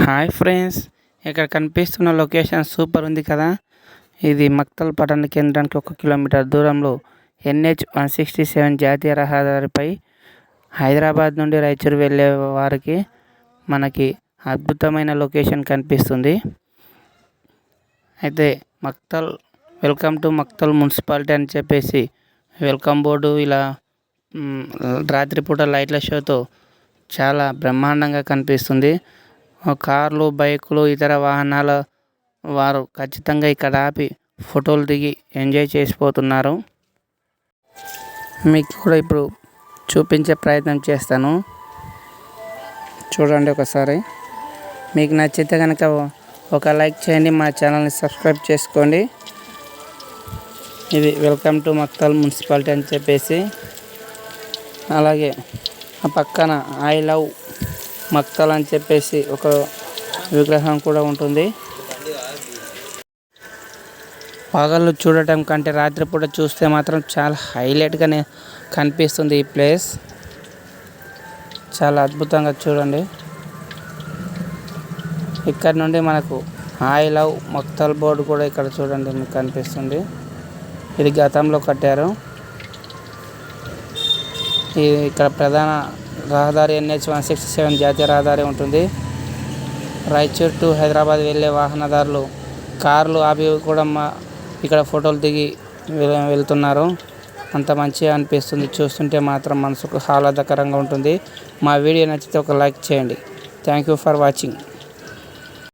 Hi friends ఇక్కడ కనిపిస్తున్న location super ఉంది కదా? ఇది మక్తల్ పట్టణ కేంద్రానికి ఒక కిలోమీటర్ దూరంలో ఎన్హెచ్ వన్ సిక్స్టీ సెవెన్ జాతీయ రహదారిపై హైదరాబాద్ నుండి రాయచూరు వెళ్ళే వారికి మనకి అద్భుతమైన లొకేషన్ కనిపిస్తుంది. అయితే Maktal welcome to Maktal municipality అని చెప్పేసి వెల్కమ్ బోర్డు ఇలా రాత్రిపూట లైట్ల షోతో చాలా బ్రహ్మాండంగా కనిపిస్తుంది. కార్లు బైకులు ఇతర వాహనాల వారు ఖచ్చితంగా ఇక్కడ ఆపి ఫోటోలు దిగి ఎంజాయ్ చేసిపోతున్నారు. మీకు కూడా ఇప్పుడు చూపించే ప్రయత్నం చేస్తాను. చూడండి ఒకసారి. మీకు నచ్చితే కనుక ఒక లైక్ చేయండి మా ఛానల్ని సబ్స్క్రైబ్ చేసుకోండి. ఇది వెల్కమ్ టు మక్తల్ మున్సిపాలిటీ అని చెప్పేసి. అలాగే ఆ పక్కన ఐ లవ్ మక్తల్ అని చెప్పేసి ఒక విగ్రహం కూడా ఉంటుంది. పగళ్ళు చూడటం కంటే రాత్రిపూట చూస్తే మాత్రం చాలా హైలైట్గానే కనిపిస్తుంది ఈ ప్లేస్. చాలా అద్భుతంగా చూడండి. ఇక్కడ నుండి మనకు ఐ లవ్ మక్తల్ బోర్డు కూడా ఇక్కడ చూడండి మీకు కనిపిస్తుంది. ఇది గతంలో కట్టారు. ఇది ఇక్కడ ప్రధాన రహదారి ఎన్హెచ్ వన్ సిక్స్టీ సెవెన్ జాతీయ రహదారి ఉంటుంది. రాయచూర్ టు హైదరాబాద్ వెళ్ళే వాహనదారులు కార్లు ఆపి కూడా మా ఇక్కడ ఫోటోలు దిగి వెళ్తున్నారు. అంత మంచిగా అనిపిస్తుంది. చూస్తుంటే మాత్రం మనసుకు ఆహ్లాదకరంగా ఉంటుంది. మా వీడియో నచ్చితే ఒక లైక్ చేయండి. Thank you for watching.